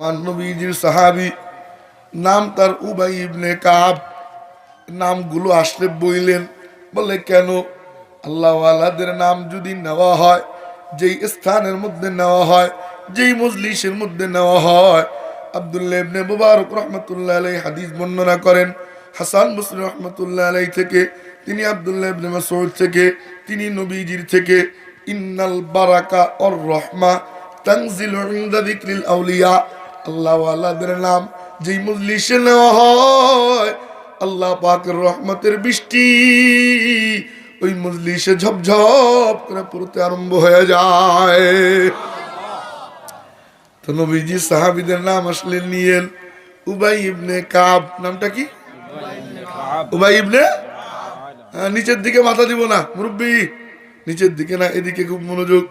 নবীজির সাহাবি, নাম তার উবাই ইবনে কাব, নামগুলো আসলে বইলেন। বলে, কেন? আল্লাহওয়ালাদের নাম যদি নেওয়া হয়, যেই স্থানের মধ্যে নেওয়া হয়, যেই মজলিসের মধ্যে নেওয়া হয়। আবদুল্লাহ ইবনে মুবারক রহমতুল্লাহ আলাই হাদিস বর্ণনা করেন। হাসান মুসলিম রহমতুল্লাহ আলাই থেকে, তিনি আবদুল্লাহ ইবনে মাসউদ থেকে, তিনি নবীজির থেকে, ইন্নাল বারাকা অর রহমা তানজিল ইনদা যিকরিল আউলিয়া আল্লাহ নাম যেই মজলিসে নেওয়া হয় আল্লাহ পাকের রহমতের বৃষ্টি ওই মজলিসে ঝপঝপ করে পড়তে আরম্ভ হয়ে যায়। তো নবীজি সাহাবিদের নাম আসলে নিয়েন উবাই ইবনে কাব নামটা কি? উবাই ইবনে হ্যাঁ, নিচের দিকে মাথা দিব না মুরব্বী। নিচের দিকে না এদিকে খুব মনোযোগ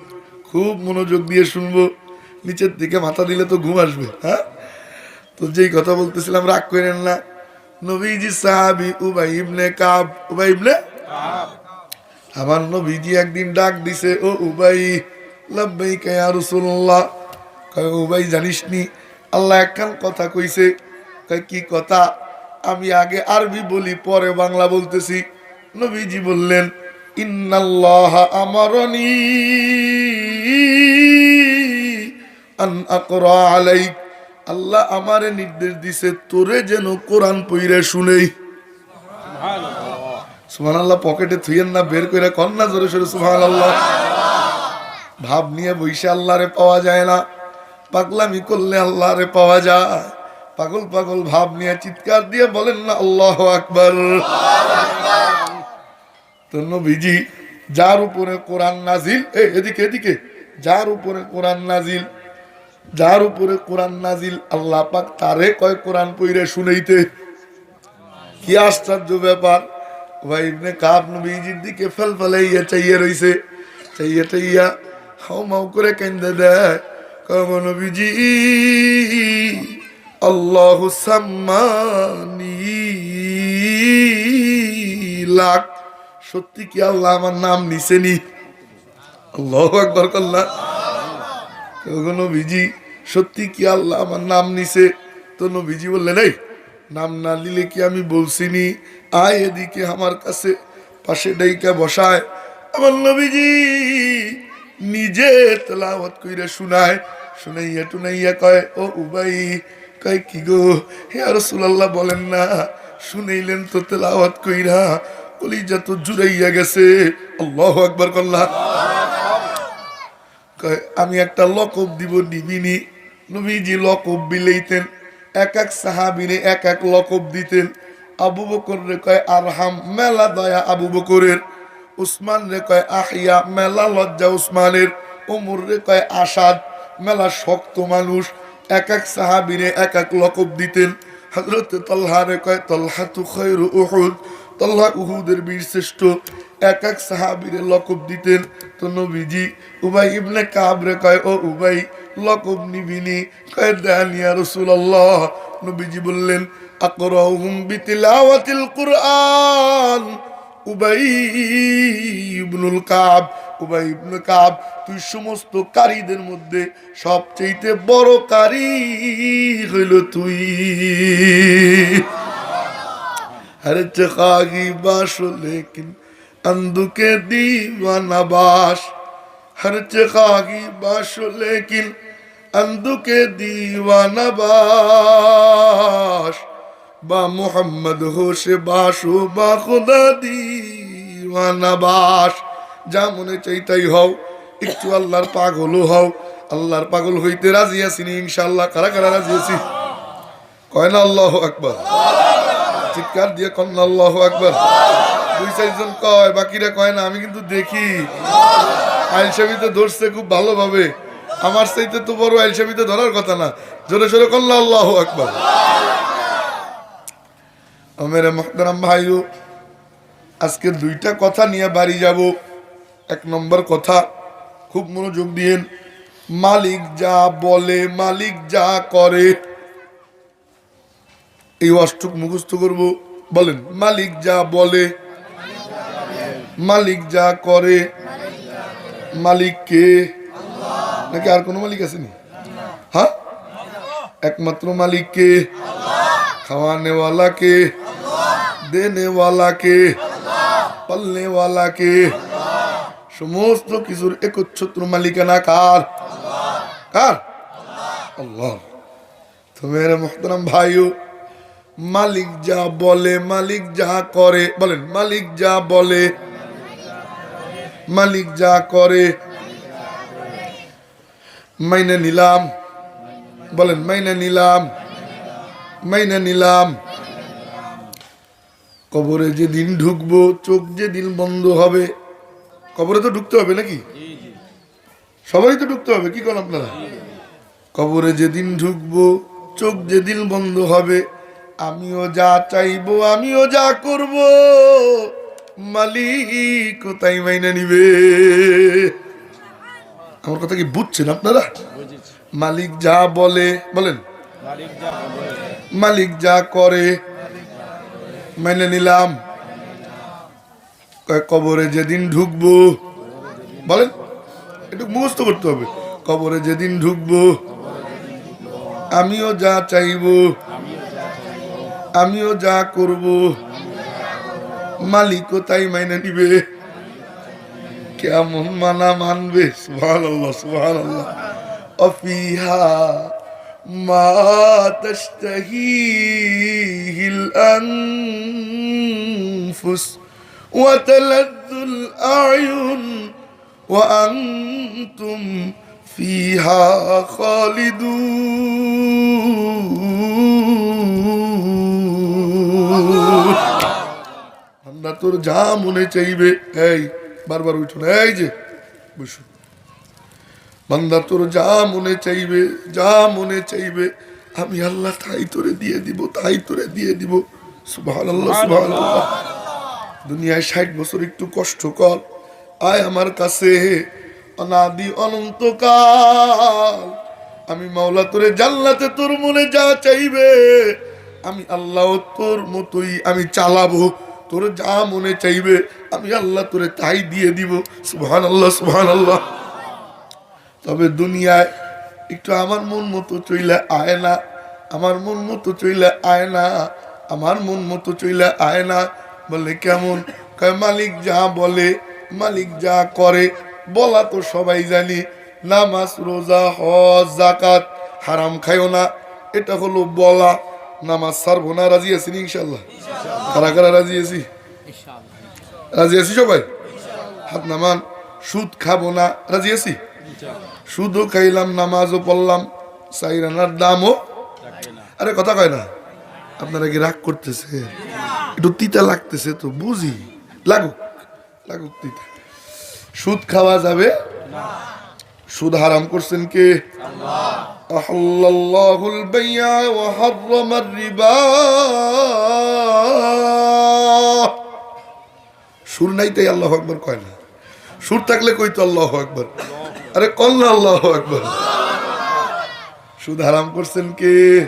খুব মনোযোগ দিয়ে শুনব। নিচের দিকে মাথা দিলে তো ঘুম আসবে হ্যাঁ? তো যেই কথা বলতেছিলাম, রাগ করেন না। নবীজি সাহাবি উবাই ইবনে কাব। উবাই ইবনে? আমার নবীজি একদিন ডাক দিছে, ও উবাই লাব্বাই কায়া রাসূলুল্লাহ। কয়, উবাই জানিস নি আল্লাহ একখান কথা কইছে। কয়, কি কথা? আমি আগে আরবি বলি, পরে বাংলা বলতেছি। নবীজি বললেন, ইন্নাল্লাহ আমারনি। আন আকরা আলাইক। আল্লাহ আমারে নির্দেশ দিছে তোরে যেন কোরআন পইরে শুনেই সুবহান আল্লাহ পকেটে থুইয়েন না বের করে কন্যা জোরে সরে সুবহান আল্লাহ ভাব নিয়ে বইসে আল্লাহরে পাওয়া যায় না। পাগলামি করলে আল্লাহরে পাওয়া যায়। পাগল পাগল ভাব নিয়ে চিৎকার দিয়ে বলেন না আল্লাহ আকবার। তো নবীজি যার উপরে কোরআন নাজিল এদিকে এদিকে। যার উপরে কোরআন নাজিল যার উপরে কোরআন নাজিল, আল্লাহ পাক তারে কয় কোরআন পইরে শুনেইতে। কি আশ্চর্য ব্যাপার। ভাই, ইবনে কাব নবীজির দিকে ফেল ফেলাইয়া চাইয়া রইছে। চাইয়া চাইয়া হাও মাও করে কেন্দে দেয়। কম নবীজি, আল্লাহু সাম্মানি লাখ সত্যি কি আল্লাহ আমার নাম নিছেনি? আল্লাহ একবার কল্লা। নবীজি সত্যি কি আল্লাহ আমার নাম নিছে? তো নবীজি বললেন এই নাম না নিলে কি আমি বলছিনি? আয় এদিকে আমার কাছে পাশে ডাইকা বসায়। আমার নবীজি নিজে তেলাওয়াত কইরা শুনায় শুনাইয়া টুনাইয়া কয় ও উবাই কয় কি গো? হে রাসূলুল্লাহ বলেন না শুনাইলেন তো তেলাওয়াত কইরা কলিজা তো জুড়াইয়া গেছে। আল্লাহু আকবার কল্লা। কয়, আমি একটা লকব দিব নিবিনি। নবীজি লকব বিলাইতেন এক এক সাহাবিনে এক এক লকব দিতেন। আবু বকর রে কয়, আরহাম, মেলা দয়া আবু বকরের। উসমান রে কয়, আহিয়া, মেলা লজ্জা উসমানের। ওমর রে কয়, আসাদ, মেলা শক্ত মানুষ। এক এক সাহাবিনে এক এক লকব দিতেন। হজরত তল্হা রে কয় তল্হা তু খৈরু উহুদ। তল্হা উহুদের বীর শ্রেষ্ঠ। এক এক সাহাবিরে লকব দিতেন। তো নবীজি উবাই ইবনে কাবরে কয়, ও উবাই লকব নিবিনি কয়, দেন ইয়া রাসূলুল্লাহ। নবীজি বললেন, আকরাহুম বিতিলাওয়াতিল কুরআন। উবাই ইবনুল কাব উবাই ইবনে কাব তুই সমস্ত কারীদের মধ্যে সবচেয়ে বড় কারি হইল তুই। हर चखागी बाश लेकिन अंधु के दीवाना बाश हर चखागी बाश लेकिन अंधु के दीवाना बाश बा मोहम्मद होश बाशो बा खुदा दीवाना বাস যা মনে চাই তাই হও একটু আল্লাহর পাগলও হও আল্লাহর পাগল হইতে রাজি আছিনি ইনশাআল্লাহ কারা কারা রাজি আছি কয় না আল্লাহ আকবার চিৎকার দিয়ে কন্যা আল্লাহ আকবার। দুই চারজন কয়, বাকিরা কয় না, আমি কিন্তু দেখি। আইলসাবিতে ধরছে খুব ভালোভাবে। আমার চাইতে তো বড় আইলসাবিতে ধরার কথা না। জোরে সোরে কন্যা আল্লাহ আকবার। মেরে মহতারাম ভাইও, আজকে দুইটা কথা নিয়ে বাড়ি যাব। এক নম্বর কথা, খুব মনোযোগ দিয়েন। মালিক যা বলে, মালিক যা করে এই অষ্টক মুখস্থ করব। বলেন, মালিক যা বলে, মালিক যা করে, মালিক কে? নাকি আর কোনো মালিক আসেনি হ্যাঁ? একমাত্র মালিক মালিককে খাওয়ানেওয়ালাকে, দেনেওয়ালাকে, পালনেওয়ালাকে। সমস্ত কিছুর একচ্ছত্র মালিকানা কার? কার? আল্লাহ। তো ভাইও মালিক যা বলে মালিক যা করে বলেন মালিক যা বলে মালিক যা করে। মাইনে নিলাম বলেন মাইনে নিলাম মাইনে নিলাম। কবরে যেদিন ঢুকবো চোখ যেদিন বন্ধ হবে কবরে তো ঢুকতে হবে নাকি? সবাই তো ঢুকতে হবে কি করেন আপনারা? কবরে যেদিন ঢুকবো চোখ যেদিন বন্ধ হবে আমিও যা চাইব, আমিও যা করব। মালিক কোথায় মাইনে নিবে। আমার কথা কি বুঝছেন আপনারা? মালিক যা বলে, বলেন। মালিক যা করে মেনে নিলাম। কবরে যেদিন ঢুকবো, বলেন। একটু মুখস্থ করতে হবে। কবরে যেদিন ঢুকবো, আমিও যা চাইব আমিও যা করব মালিকও তাই মাইনে নিবে কেমন মানা মানবে সুহান আল্লাহ সুহান আল্লাহ অফিহা মা তস্তাহিল আনফুস وتلذ الأعين وأنتم فيها خالدون আমরা তোর যা মনে চাইবে, এই, বারবার উঠো না, এই যে, বসু। বান্দা তোর যা মনে চাইবে, যা মনে চাইবে, আমি আল্লাহ তাই তোরে দিয়ে দিব, তাই তোরে দিয়ে দিব। দুনিয়ায় ষাট বছর একটু কষ্ট কর। আয় আমার কাছে, অনাদি অনন্তকাল। আমি মাওলা তোরে জান্নাতে তোর মনে যা চাইবে আমি আল্লাহ তোর মতোই আমি চালাবো। তোর যা মনে চাইবে, আমি আল্লাহ তোরে তাই দিয়ে দিব। সুবহান আল্লাহ সুবহান আল্লাহ তবে দুনিয়ায় একটু আমার মন মতো চইলে আয় না, আমার মন মতো চইলে আয় না, আমার মন মতো চইলে আয় না। বলে কেমন? মালিক যা বলে, মালিক যা করে, বলা তো সবাই জানি। নামাজ, রোজা, হজ জাকাত হারাম খাইও না, এটা হলো বলা। নামাজ সারবো না, রাজি আছি ইনশাল্লাহ কারা কারা রাজি আছি? রাজি আছি সবাই? হাত নামান, সুদ খাব না, রাজি আছি? সুদও খাইলাম, নামাজও পড়লাম, সাইরানার দামও আরে কথা কয় না, আপনারা কি রাগ করতেছে? একটু তিতা লাগতেছে তো, বুঝি। লাগুক লাগুক তিতা। সুদ খাওয়া যাবে? সুদ হারাম করছেন কে? সুর নাই তাই আল্লাহ আকবার কয় না? সুর থাকলে কই তো আল্লাহ আকবার? আরে কল না আল্লাহ আকবার। সুদ হারাম করছেন কে?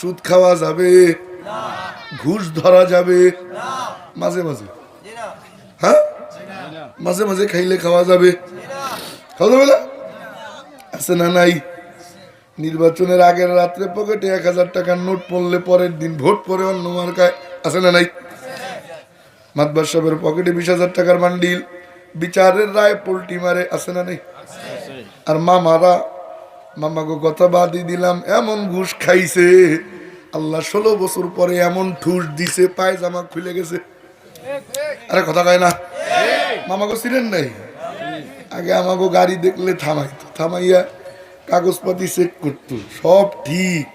সুদ খাওয়া যাবে। ঘুষ ধরা যাবে। মাঝে মাঝে। হ্যাঁ? মাঝে মাঝে খাইলে খাওয়া যাবে। খাওয়া আছে না নাই? নির্বাচনের আগের রাত্রে পকেটে এক হাজার টাকার নোট পড়লে পরের দিন ভোট পরে অন্য মার্কায়। আছে না নাই? মাতবার সাহেবের পকেটে বিশ হাজার টাকার বান্ডিল। বিচারের রায় পোল্টি মারে, আছে না নাই? আর মামারা মামাকে কথা বাদই দিলাম, এমন ঘুষ খাইছে। আল্লাহ ষোলো বছর পরে এমন ঠুস দিছে, পায়জামা খুলে গেছে। আরে কথা কয় না? মামাকে ছিলেন নাই? আগে আমাকে গাড়ি দেখলে থামাইতো, থামাইয়া কাগজপাতি চেক করতো, সব ঠিক।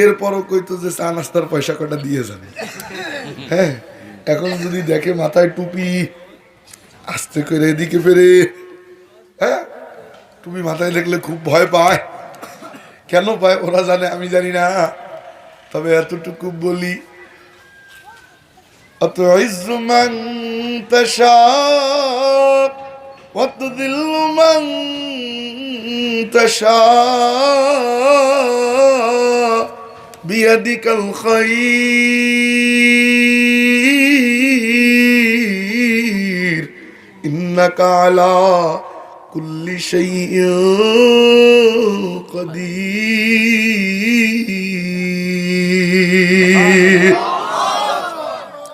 এরপরও কইতো যে চা নাস্তার পয়সা কটা দিয়ে যাবে। হ্যাঁ এখন যদি দেখে মাথায় টুপি, আস্তে করে এদিকে ফেরে। হ্যাঁ টুপি মাথায় দেখলে খুব ভয় পায়। কেন পায় ওরা জানে, আমি জানি না। তবে এতটুকু বলি অত ইজমান তাশাক وتذل من تشاء بيدك الخير إنك على كل شيء قدير